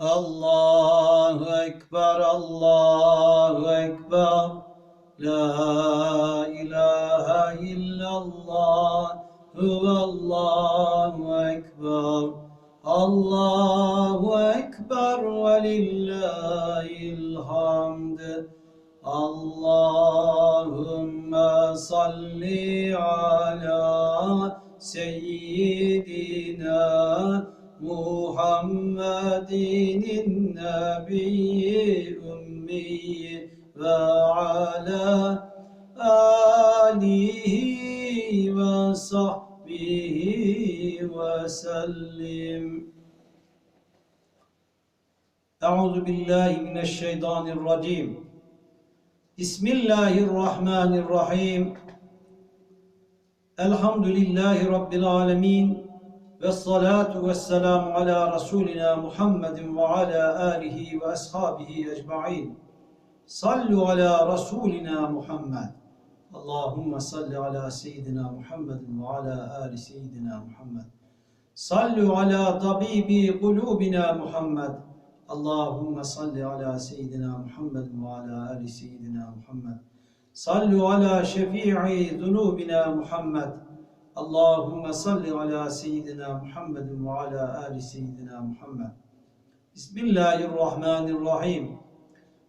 Allahu Ekber, Allahu Ekber. La ilahe illallah, huvallahu ekber. Allahu ekber ve lillahil hamd. Allahümme salli ala seyyidina Muhammedin nebiyyi ümmiyi ve ala alihi ve sahbihi ve sellim. Euzu billahi mineşşeytanirracim. Bismillahirrahmanirrahim. Elhamdülillahi Rabbil alemin. Ve salatu ve selamu ala Resulina Muhammedin ve ala alihi ve ashabihi ecma'in. Sallu ala Resulina Muhammed. Allahümme salli ala seyyidina Muhammedin ve ala ali seyyidina Muhammed. Sallu ala tabibi kulubina Muhammed. Allahümme salli ala seyyidina Muhammedin ve ala ali seyyidina Allahümme salli ala seyyidina Muhammedin ve ala ali seyyidina Muhammed. Bismillahirrahmanirrahim.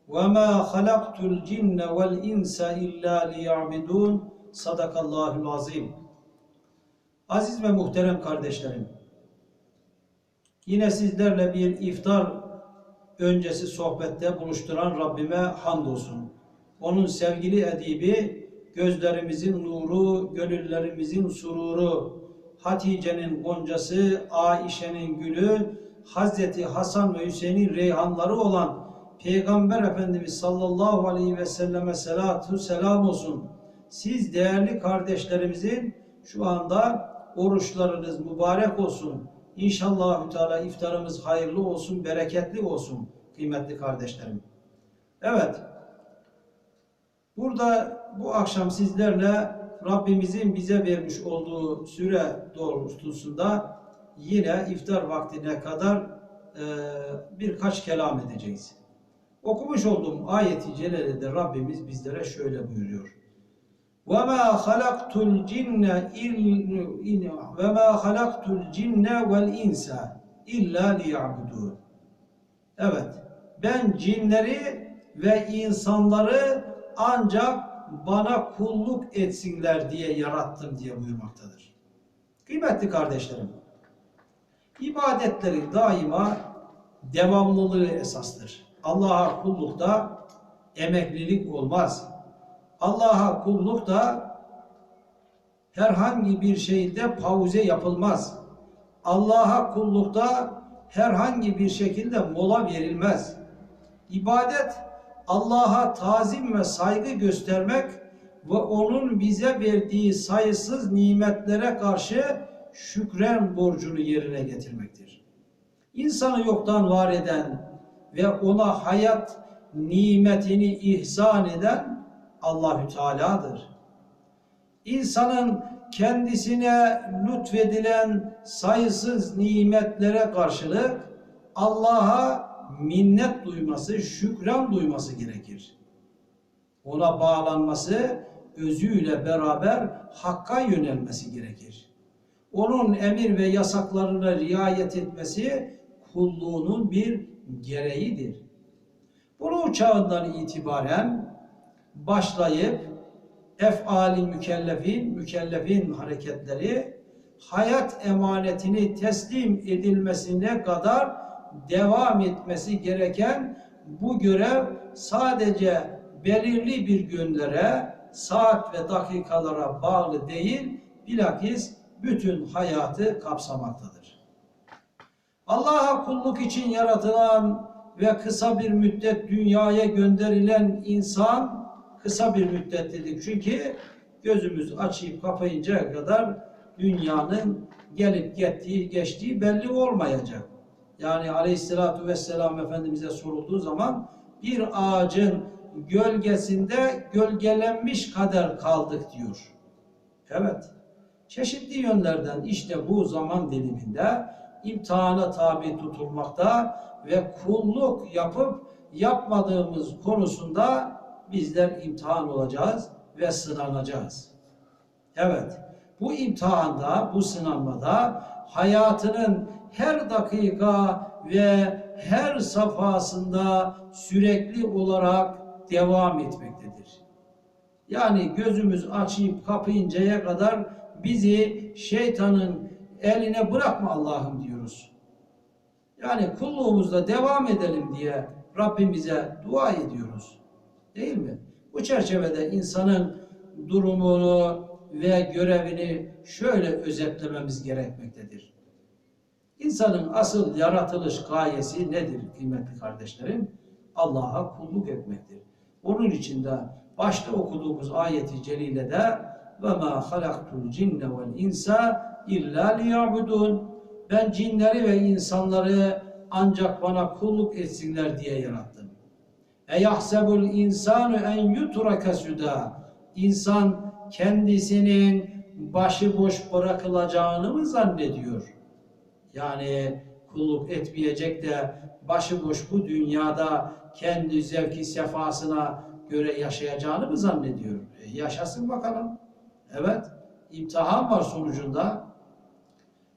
Ve ma halaktul cinne vel insa illa liya'budun. Sadakallahul azim. Aziz ve muhterem kardeşlerim. Yine sizlerle bir iftar öncesi sohbette buluşturan Rabbime hamdolsun. Onun sevgili edibi gözlerimizin nuru, gönüllerimizin sururu, Hatice'nin goncası, Aişe'nin gülü, Hazreti Hasan ve Hüseyin'in reyhanları olan Peygamber Efendimiz sallallahu aleyhi ve selleme selatu selam olsun. Siz değerli kardeşlerimizin şu anda oruçlarınız mübarek olsun. İnşallah Teala iftarımız hayırlı olsun, bereketli olsun kıymetli kardeşlerim. Evet. Burada bu akşam sizlerle Rabbimizin bize vermiş olduğu süre doğrultusunda yine iftar vaktine kadar e, birkaç kelam edeceğiz. Okumuş olduğum ayeti celilede Rabbimiz bizlere şöyle buyuruyor. وَمَا خَلَقْتُ الْجِنَّ وَمَا خَلَقْتُ الْجِنَّ وَالْاِنْسَ اِلَّا لِيَعْبُدُونَ Evet, ben cinleri ve insanları ancak bana kulluk etsinler diye yarattım diye buyurmaktadır. Kıymetli kardeşlerim, ibadetleri daima devamlılığı esastır. Allah'a kullukta emeklilik olmaz. Allah'a kullukta herhangi bir şeyde pauze yapılmaz. Allah'a kullukta herhangi bir şekilde mola verilmez. İbadet Allah'a tazim ve saygı göstermek ve onun bize verdiği sayısız nimetlere karşı şükren borcunu yerine getirmektir. İnsanı yoktan var eden ve ona hayat nimetini ihsan eden Allahü Teala'dır. İnsanın kendisine lütfedilen sayısız nimetlere karşılık Allah'a minnet duyması, şükran duyması gerekir. Ona bağlanması, özüyle beraber Hakk'a yönelmesi gerekir. Onun emir ve yasaklarına riayet etmesi kulluğunun bir gereğidir. Bunu çağından itibaren başlayıp efali mükellefin, mükellefin hareketleri hayat emanetini teslim edilmesine kadar devam etmesi gereken bu görev sadece belirli bir günlere, saat ve dakikalara bağlı değil, bilakis bütün hayatı kapsamaktadır. Allah'a kulluk için yaratılan ve kısa bir müddet dünyaya gönderilen insan kısa bir müddet dedik. Çünkü gözümüz açıp kapayıncaya kadar dünyanın gelip gittiği, geçtiği belli olmayacak. Yani aleyhissalatü vesselam Efendimiz'e sorulduğu zaman bir ağacın gölgesinde gölgelenmiş kadar kaldık diyor. Evet. Çeşitli yönlerden işte bu zaman diliminde imtihana tabi tutulmakta ve kulluk yapıp yapmadığımız konusunda bizler imtihan olacağız ve sınanacağız. Evet, bu imtihanda, bu sınanmada hayatının her dakika ve her safhasında sürekli olarak devam etmektedir. Yani gözümüz açıp kapayıncaya kadar bizi şeytanın eline bırakma Allah'ım diyoruz. Yani kulluğumuzda devam edelim diye Rabbimize dua ediyoruz. Değil mi? Bu çerçevede insanın durumunu ve görevini şöyle özetlememiz gerekmektedir. İnsanın asıl yaratılış gayesi nedir kıymetli kardeşlerim? Allah'a kulluk etmektir. Onun için de başta okuduğumuz ayeti celilede ve ma halaktul cinne vel insa illa liyabudun ben cinleri ve insanları ancak bana kulluk etsinler diye yarattım. E yahsebul insanu en yutraka suda İnsan kendisinin başıboş bırakılacağını mı zannediyor? Yani kulluk etmeyecek de başıboş bu dünyada kendi zevki sefasına göre yaşayacağını mı zannediyor? E yaşasın bakalım. Evet, imtihan var sonucunda.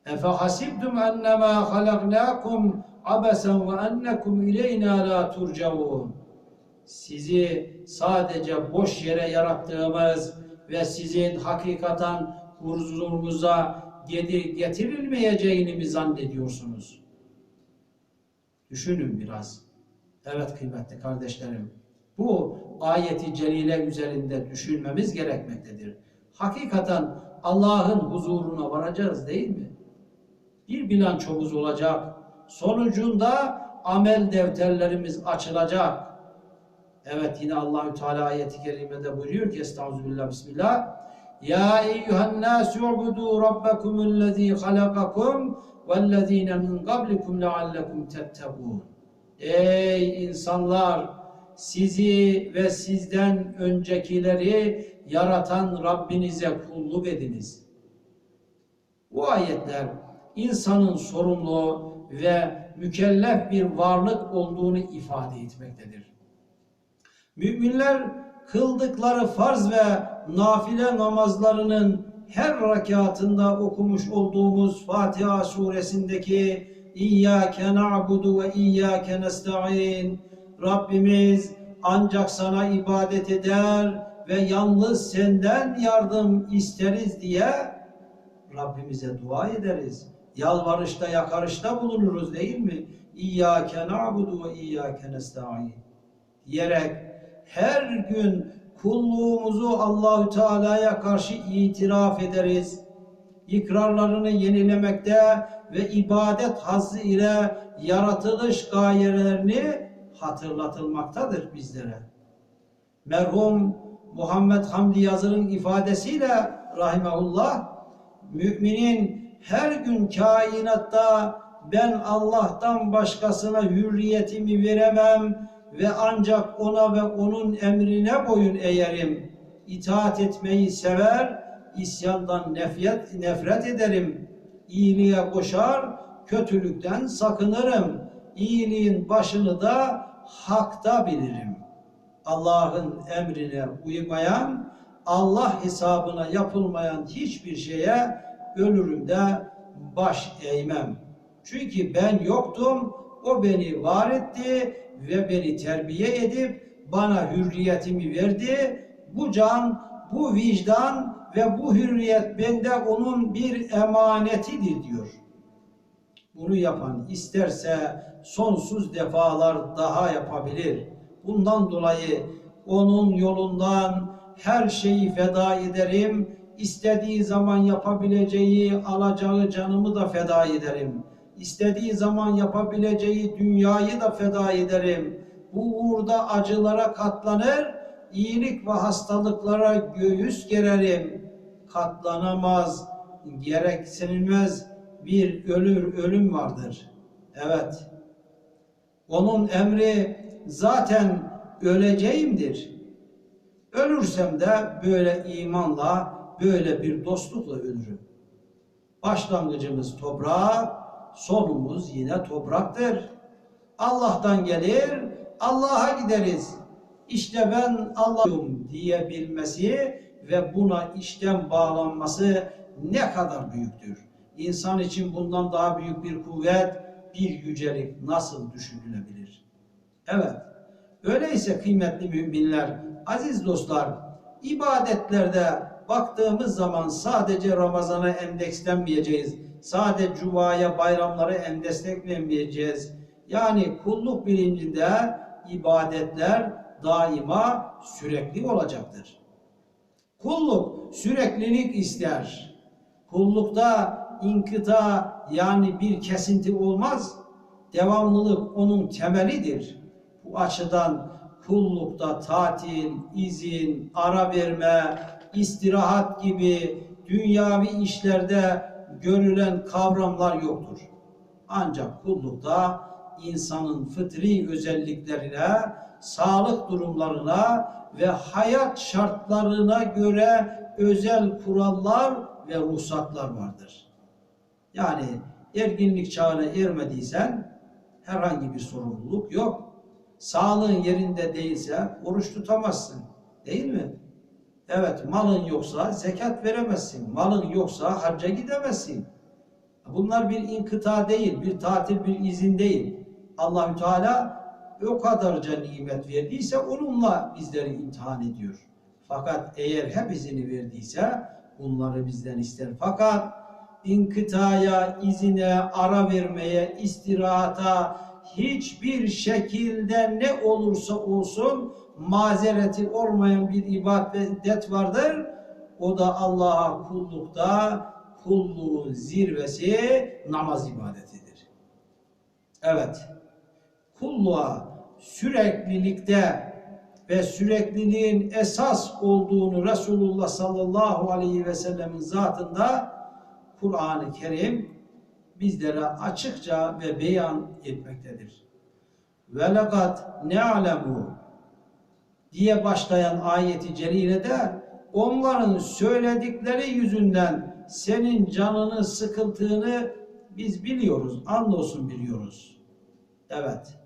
Efe hasibtum ennemâ halaknâkum abesen ve ennekum ileyna la turcaun. Sizi sadece boş yere yarattığımız ve sizin hakikaten huzurumuza getirilmeyeceğini mi zannediyorsunuz? Düşünün biraz. Evet kıymetli kardeşlerim. Bu ayeti celile üzerinde düşünmemiz gerekmektedir. Hakikaten Allah'ın huzuruna varacağız değil mi? Bir bilançomuz olacak. Sonucunda amel defterlerimiz açılacak. Evet yine Allahü Teala ayeti kerimede buyuruyor ki Estağfirullah Bismillah. Ya eyyühen nâsü ubudu rabbekumullezî halakakum vellezîne min qablikum leallekum tettegûn. Ey insanlar! Sizi ve sizden öncekileri yaratan Rabbinize kulluk ediniz. Bu ayetler insanın sorumlu ve mükellef bir varlık olduğunu ifade etmektedir. Müminler kıldıkları farz ve nafile namazlarının her rekatında okumuş olduğumuz Fatiha suresindeki İyyâke na'budu ve İyyâke nesta'in Rabbimiz ancak sana ibadet eder ve yalnız senden yardım isteriz diye Rabbimize dua ederiz. Yalvarışta yakarışta bulunuruz değil mi? İyyâke na'budu ve İyyâke nesta'in diyerek her gün kulluğumuzu Allahü Teala'ya karşı itiraf ederiz. İkrarlarını yenilemekte ve ibadet hazzı ile yaratılış gayelerini hatırlatılmaktadır bizlere. Merhum Muhammed Hamdi Yazır'ın ifadesiyle rahimahullah müminin her gün kainatta ben Allah'tan başkasına hürriyetimi veremem ve ancak ona ve onun emrine boyun eğerim. İtaat etmeyi sever, isyandan nefret, nefret ederim. İyiliğe koşar, kötülükten sakınırım. İyiliğin başını da hakta bilirim. Allah'ın emrine uymayan, Allah hesabına yapılmayan hiçbir şeye ölürüm de baş eğmem. Çünkü ben yoktum, o beni var etti ve beni terbiye edip bana hürriyetimi verdi. Bu can, bu vicdan ve bu hürriyet bende onun bir emanetidir diyor. Bunu yapan isterse sonsuz defalar daha yapabilir. Bundan dolayı onun yolundan her şeyi feda ederim. İstediği zaman yapabileceği, alacağı canımı da feda ederim. İstediği zaman yapabileceği dünyayı da feda ederim. Bu uğurda acılara katlanır, iyilik ve hastalıklara göğüs gererim. Katlanamaz, gereksinilmez bir ölür ölüm vardır. Evet. Onun emri zaten öleceğimdir. Ölürsem de böyle imanla, böyle bir dostlukla ölürüm. Başlangıcımız toprağa, sonumuz yine topraktır. Allah'tan gelir, Allah'a gideriz. İşte ben Allah'ım diyebilmesi ve buna işten bağlanması ne kadar büyüktür. İnsan için bundan daha büyük bir kuvvet, bir yücelik nasıl düşünülebilir? Evet, öyleyse kıymetli müminler, aziz dostlar, ibadetlerde baktığımız zaman sadece Ramazan'a endekslenmeyeceğiz. Sadece cumaya, bayramlara endekslenmeyeceğiz. Yani kulluk bilincinde ibadetler daima sürekli olacaktır. Kulluk süreklilik ister. Kullukta inkıta yani bir kesinti olmaz. Devamlılık onun temelidir. Bu açıdan kullukta tatil, izin, ara verme, istirahat gibi dünyavi işlerde görülen kavramlar yoktur. Ancak kullukta insanın fıtri özelliklerine, sağlık durumlarına ve hayat şartlarına göre özel kurallar ve ruhsatlar vardır. Yani erginlik çağına ermediysen herhangi bir sorumluluk yok. Sağlığın yerinde değilse oruç tutamazsın. Değil mi? Evet malın yoksa zekat veremezsin. Malın yoksa hacca gidemezsin. Bunlar bir inkıta değil, bir tatil, bir izin değil. Allahü Teala o kadarca nimet verdiyse onunla bizleri imtihan ediyor. Fakat eğer hep izini verdiyse bunları bizden ister. Fakat inkıtaya, izine, ara vermeye, istirahata hiçbir şekilde ne olursa olsun mazereti olmayan bir ibadet vardır. O da Allah'a kullukta kulluğun zirvesi namaz ibadetidir. Evet, kulluğa süreklilikte ve sürekliliğin esas olduğunu Resulullah sallallahu aleyhi ve sellemin zatında Kur'an-ı Kerim bizlere açıkça ve beyan etmektedir. Ve lekad ne'lemu diye başlayan ayeti celilede onların söyledikleri yüzünden senin canını sıkıldığını biz biliyoruz. Andolsun biliyoruz. Evet.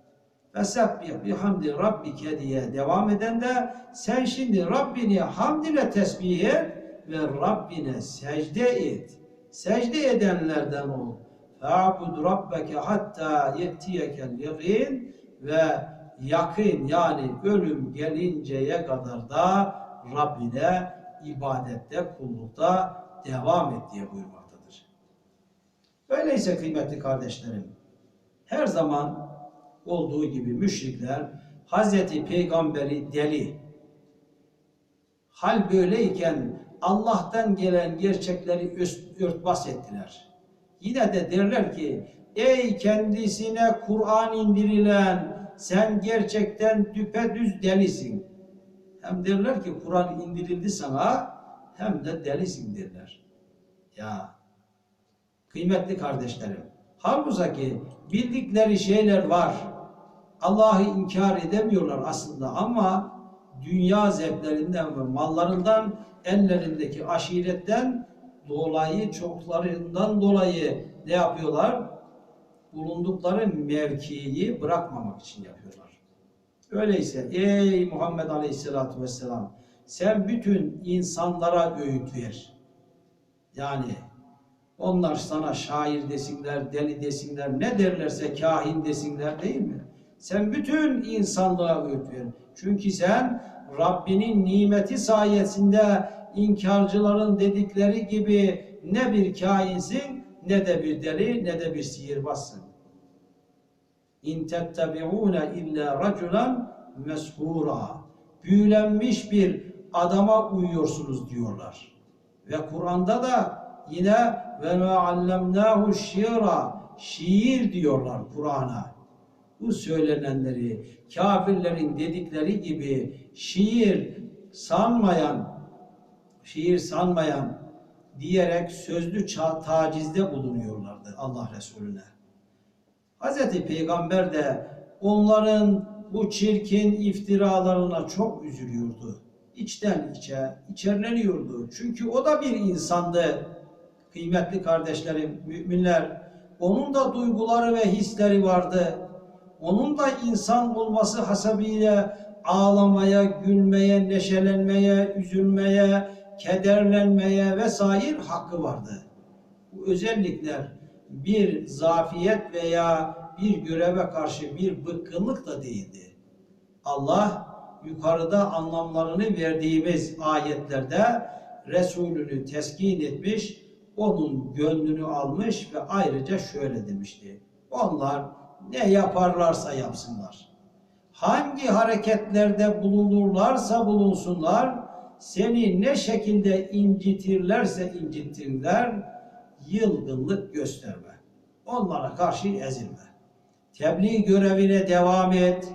Fesabbih bihamdi rabbike diye devam eden de sen şimdi Rabbini hamd ile tesbih et ve Rabbine secde et. Secde edenlerden ol. Fa'bud rabbeke hatta yetiyekel yakin ve yakın yani ölüm gelinceye kadar da Rabbine ibadette, kullukta devam et diye buyurmaktadır. Öyleyse kıymetli kardeşlerim, her zaman olduğu gibi müşrikler Hazreti Peygamberi deli. Hal böyleyken Allah'tan gelen gerçekleri örtbas ettiler. Yine de derler ki ey kendisine Kur'an indirilen sen gerçekten düpedüz delisin. Hem derler ki Kur'an indirildi sana hem de delisin derler. Ya kıymetli kardeşlerim halbuki bildikleri şeyler var. Allah'ı inkar edemiyorlar aslında ama dünya zevklerinden ve mallarından ellerindeki aşiretten dolayı çoklarından dolayı ne yapıyorlar? Bulundukları mevkiyi bırakmamak için yapıyorlar. Öyleyse ey Muhammed Aleyhisselatü Vesselam sen bütün insanlara öğüt ver. Yani onlar sana şair desinler, deli desinler, ne derlerse kahin desinler değil mi? Sen bütün insanlığa öğüt ver. Çünkü sen Rabbinin nimeti sayesinde inkarcıların dedikleri gibi ne bir kainsin, ne de bir deli, ne de bir sihirbazsın. İn tettebi'ûne illa raculan meshura. Büyülenmiş bir adama uyuyorsunuz diyorlar. Ve Kur'an'da da yine ve ma allemnahu şiira şiir diyorlar Kur'an'a. Bu söylenenleri kafirlerin dedikleri gibi şiir sanmayan şiir sanmayan diyerek sözlü tacizde bulunuyorlardı Allah Resulüne. Hz. Peygamber de onların bu çirkin iftiralarına çok üzülüyordu. İçten içe içerleniyordu. Çünkü o da bir insandı. Kıymetli kardeşlerim, müminler, Onun da duyguları ve hisleri vardı. Onun da insan olması hasebiyle ağlamaya, gülmeye, neşelenmeye, üzülmeye, kederlenmeye vesaire hakkı vardı. Bu özellikler bir zafiyet veya bir göreve karşı bir bıkkınlık da değildi. Allah yukarıda anlamlarını verdiğimiz ayetlerde Resulünü teskin etmiş, onun gönlünü almış ve ayrıca şöyle demişti. Onlar ne yaparlarsa yapsınlar. Hangi hareketlerde bulunurlarsa bulunsunlar, seni ne şekilde incitirlerse incittirler, yılgınlık gösterme. Onlara karşı ezilme. Tebliğ görevine devam et.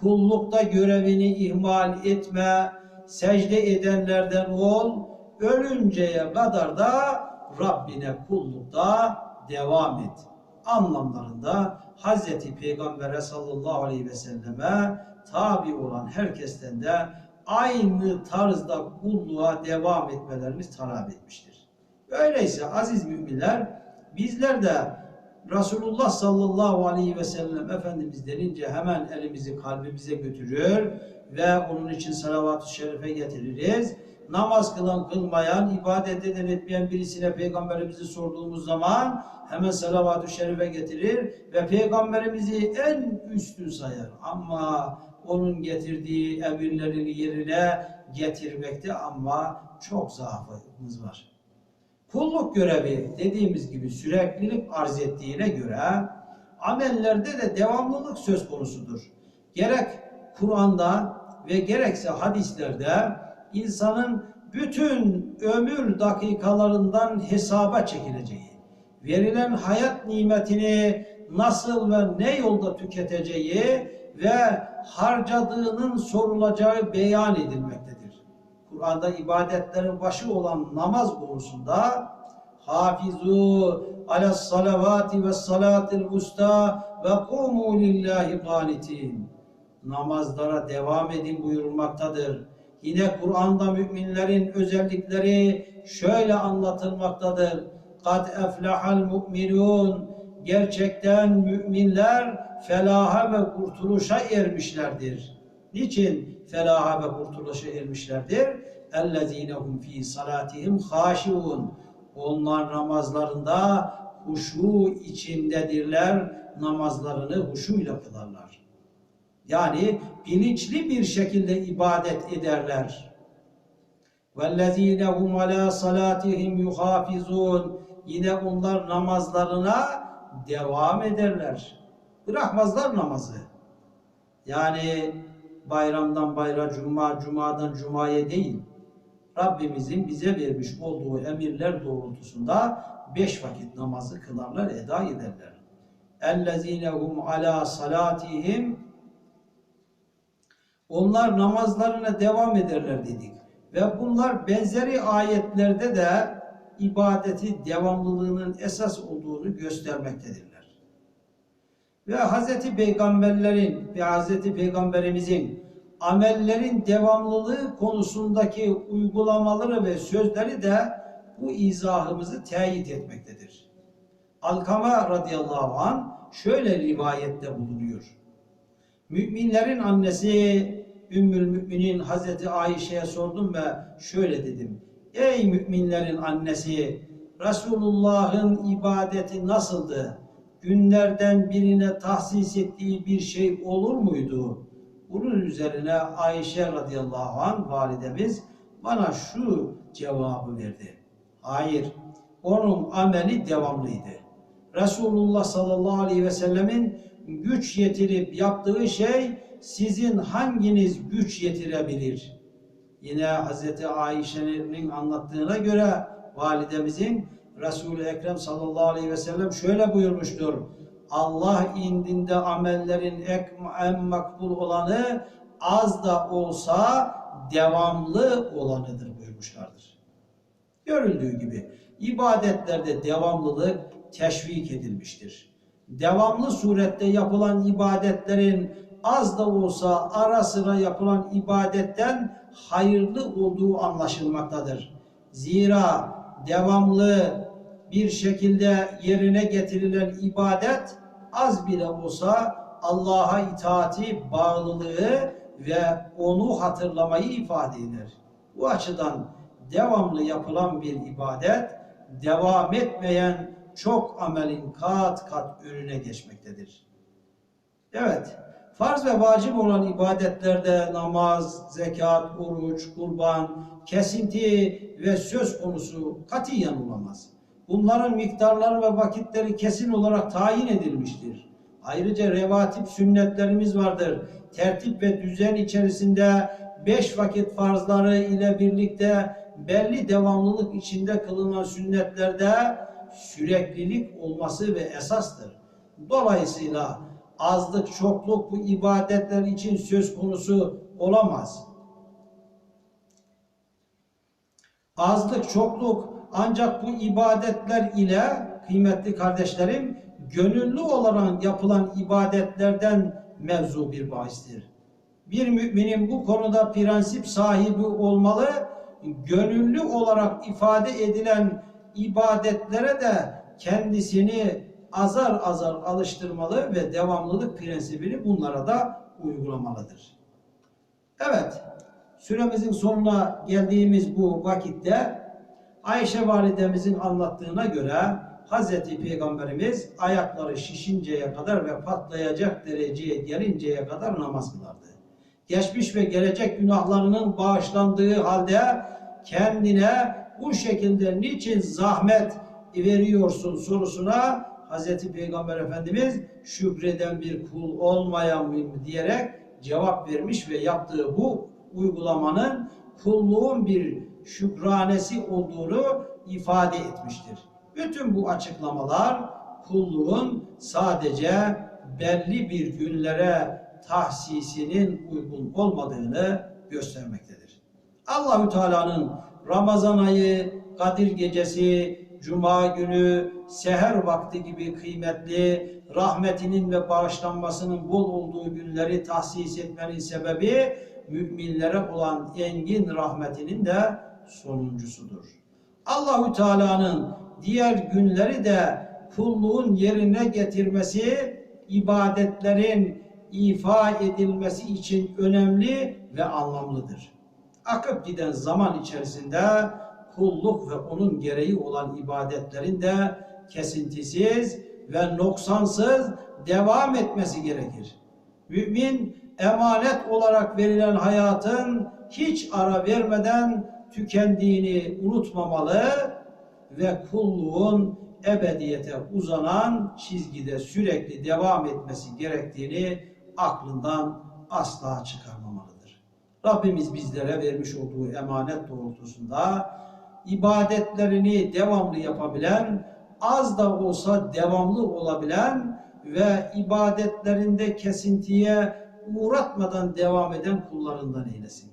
Kullukta görevini ihmal etme. Secde edenlerden ol. Ölünceye kadar da Rabbine kullukta devam et. Anlamlarında Hazreti Peygamber'e sallallahu aleyhi ve selleme tabi olan herkesten de aynı tarzda kulluğa devam etmelerimiz talep etmiştir. Öyleyse aziz müminler bizler de Resulullah sallallahu aleyhi ve sellem Efendimiz denince hemen elimizi kalbimize götürür ve onun için salavat-ı şerife getiririz. Namaz kılan, kılmayan, ibadet eden, etmeyen birisine peygamberimizi sorduğumuz zaman hemen salavat-ı şerife getirir ve peygamberimizi en üstün sayar. Ama onun getirdiği emirlerini yerine getirmekte ama çok zaafımız var. Kulluk görevi dediğimiz gibi süreklilik arz ettiğine göre amellerde de devamlılık söz konusudur. Gerek Kur'an'da ve gerekse hadislerde insanın bütün ömür dakikalarından hesaba çekileceği, verilen hayat nimetini nasıl ve ne yolda tüketeceği ve harcadığının sorulacağı beyan edilmektedir. Kur'an'da ibadetlerin başı olan namaz konusunda hafizu ala salavati ve salatil usta ve kumu lillahi qanitin namazlara devam edin buyurulmaktadır. Yine Kur'an'da müminlerin özellikleri şöyle anlatılmaktadır. Kad eflahal mu'minun gerçekten müminler felaha ve kurtuluşa ermişlerdir. Niçin felaha ve kurtuluşa ermişlerdir? اَلَّذ۪ينَ هُمْ ف۪ي صَلَاتِهِمْ خَاشِعُونَ Onlar namazlarında huşu içindedirler, namazlarını huşuyla kılarlar. Yani bilinçli bir şekilde ibadet ederler. وَالَّذ۪ينَ هُمْ عَلَى صَلَاتِهِمْ يُحَافِظُونَ Yine onlar namazlarına devam ederler. Bırakmazlar namazı. Yani bayramdan bayra, cuma, cumadan cumaya değil. Rabbimizin bize vermiş olduğu emirler doğrultusunda beş vakit namazı kılarlar, eda ederler. اَلَّذ۪ينَ هُمْ عَلَى صَلَاتِهِمْ Onlar namazlarına devam ederler dedik. Ve bunlar benzeri ayetlerde de ibadeti devamlılığının esas olduğunu göstermektedirler. Ve Hz. Peygamberlerin ve Hz. Peygamberimizin amellerin devamlılığı konusundaki uygulamaları ve sözleri de bu izahımızı teyit etmektedir. Alkama radıyallahu an şöyle rivayette bulunuyor. Müminlerin annesi Ümmül Müminin Hazreti Ayşe'ye sordum ve şöyle dedim. Ey müminlerin annesi Resulullah'ın ibadeti nasıldı? Günlerden birine tahsis ettiği bir şey olur muydu? Bunun üzerine Ayşe radıyallahu anh validemiz bana şu cevabı verdi. Hayır, onun ameli devamlıydı. Resulullah sallallahu aleyhi ve sellemin güç yetirip yaptığı şey sizin hanginiz güç yetirebilir? Yine Hazreti Ayşe'nin anlattığına göre validemizin Resul-i Ekrem sallallahu aleyhi ve sellem şöyle buyurmuştur. Allah indinde amellerin en makbul olanı az da olsa devamlı olanıdır buyurmuşlardır. Görüldüğü gibi ibadetlerde devamlılık teşvik edilmiştir. Devamlı surette yapılan ibadetlerin az da olsa ara sıra yapılan ibadetten hayırlı olduğu anlaşılmaktadır. Zira devamlı bir şekilde yerine getirilen ibadet az bile olsa Allah'a itaati, bağlılığı ve onu hatırlamayı ifade eder. Bu açıdan devamlı yapılan bir ibadet, devam etmeyen çok amelin kat kat önüne geçmektedir. Evet, farz ve vacip olan ibadetlerde namaz, zekat, oruç, kurban, kesinti ve söz konusu katiyen olamaz. Bunların miktarları ve vakitleri kesin olarak tayin edilmiştir. Ayrıca revatip sünnetlerimiz vardır. Tertip ve düzen içerisinde beş vakit farzları ile birlikte belli devamlılık içinde kılınan sünnetlerde süreklilik olması ve esastır. Dolayısıyla azlık, çokluk bu ibadetler için söz konusu olamaz. Azlık, çokluk ancak bu ibadetler ile kıymetli kardeşlerim gönüllü olarak yapılan ibadetlerden mevzu bir bahistir. Bir müminin bu konuda prensip sahibi olmalı, gönüllü olarak ifade edilen ibadetlere de kendisini azar azar alıştırmalı ve devamlılık prensibini bunlara da uygulamalıdır. Evet, süremizin sonuna geldiğimiz bu vakitte Ayşe validemizin anlattığına göre Hazreti Peygamberimiz ayakları şişinceye kadar ve patlayacak dereceye gelinceye kadar namaz kılardı. Geçmiş ve gelecek günahlarının bağışlandığı halde kendine bu şekilde niçin zahmet veriyorsun sorusuna Hazreti Peygamber Efendimiz şükreden bir kul olmayan diyerek cevap vermiş ve yaptığı bu uygulamanın kulluğun bir şükranesi olduğunu ifade etmiştir. Bütün bu açıklamalar kulluğun sadece belli bir günlere tahsisinin uygun olmadığını göstermektedir. Allahü Teala'nın Ramazan ayı, Kadir gecesi, Cuma günü, seher vakti gibi kıymetli, rahmetinin ve bağışlanmasının bol olduğu günleri tahsis etmenin sebebi müminlere olan engin rahmetinin de sonuncusudur. Allahü Teala'nın diğer günleri de kulluğun yerine getirmesi, ibadetlerin ifa edilmesi için önemli ve anlamlıdır. Akıp giden zaman içerisinde kulluk ve onun gereği olan ibadetlerin de kesintisiz ve noksansız devam etmesi gerekir. Mümin emanet olarak verilen hayatın hiç ara vermeden tükendiğini unutmamalı ve kulluğun ebediyete uzanan çizgide sürekli devam etmesi gerektiğini aklından asla çıkarmamalıdır. Rabbimiz bizlere vermiş olduğu emanet doğrultusunda ibadetlerini devamlı yapabilen, az da olsa devamlı olabilen ve ibadetlerinde kesintiye uğratmadan devam eden kullarından eylesin.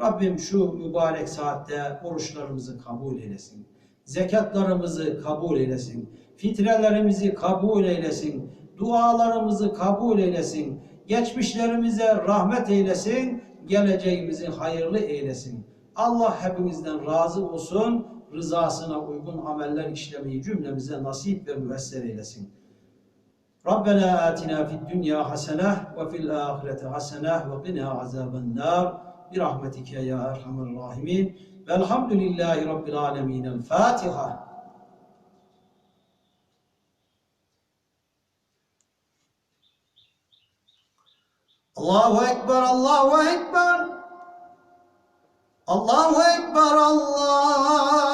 Rabbim şu mübarek saatte oruçlarımızı kabul eylesin. Zekatlarımızı kabul eylesin. Fitrelerimizi kabul eylesin. Dualarımızı kabul eylesin. Geçmişlerimize rahmet eylesin. Geleceğimizi hayırlı eylesin. Allah hepimizden razı olsun rızasına uygun ameller işlemeyi cümlemize nasip ve müessir eylesin. Rabbena atina fid dünya haseneh ve fil ahirete haseneh ve qina azaben nar bi rahmetike ya erhamer rahimin. Velhamdülillahi Rabbil alemin. El Fatiha. Allahu Ekber, Allahu Ekber. Allahu Ekber, Allah.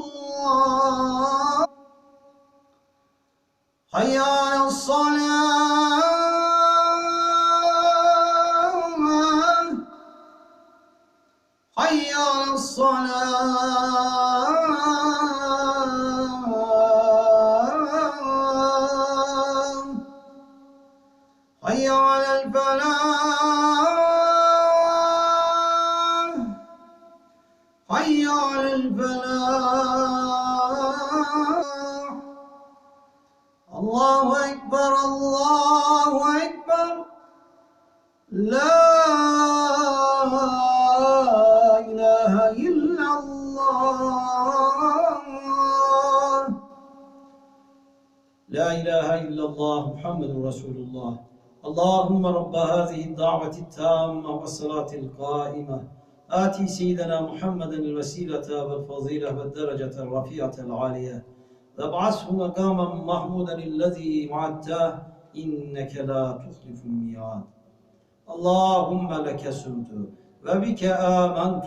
الفلاح الله أكبر الله أكبر. لا إله إلا الله. لا إله إلا الله محمد رسول الله. اللهم رب هذه الدعوة التامة والصلاة القائمة. آتي سيدنا محمدا الوسيلة والفضيلة والدرجة الرفيعة العالية وابعثه مقاما محمودا الذي وعدته إنك لا تخلف الميعاد اللهم لك سمت وبك آمنت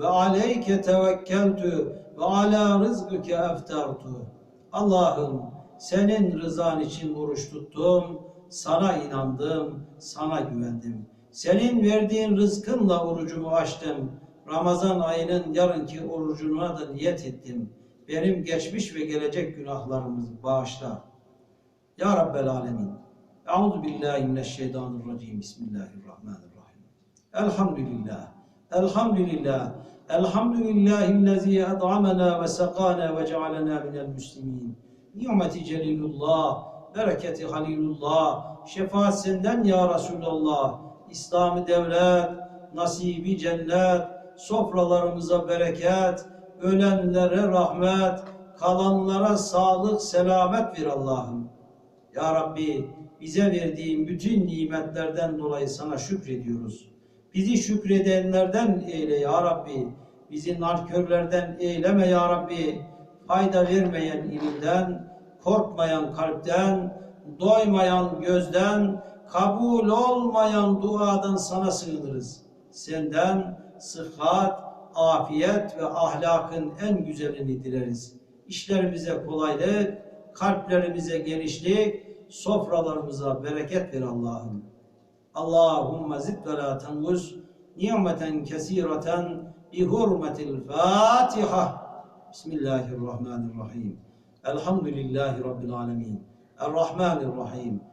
وعليك توكلت وعلى رزقك أفترت Allah'ım senin rızan için oruç tuttum, sana inandım, sana güvendim. Senin verdiğin rızkınla orucumu açtım. Ramazan ayının yarınki orucuna da niyet ettim. Benim geçmiş ve gelecek günahlarımızı bağışla. Ya Rabbel Alemin. Euzu billahi mineşşeytanirracim. Bismillahirrahmanirrahim. Elhamdülillah. Elhamdülillah. Elhamdülillahillezî ed'amena ve sekâna ve cealena minel müslimin. Nimeti celilullah, bereketi halilullah, şefaat senden ya Resulallah. İslami devlet, nasibi cennet, sofralarımıza bereket, ölenlere rahmet, kalanlara sağlık, selamet ver Allah'ım. Ya Rabbi bize verdiğin bütün nimetlerden dolayı sana şükrediyoruz. Bizi şükredenlerden eyle ya Rabbi. Bizi nankörlerden eyleme ya Rabbi. Fayda vermeyen ilimden, korkmayan kalpten, doymayan gözden, kabul olmayan duadan sana sığınırız. Senden sıhhat, afiyet ve ahlakın en güzelini dileriz. İşlerimize kolaylık, kalplerimize genişlik, sofralarımıza bereket ver Allah'ım. Allahümme zid ve la tengus nimeten kesireten bi hurmetil Fatiha. Bismillahirrahmanirrahim. Elhamdülillahi Rabbil alemin. Errahmanirrahim.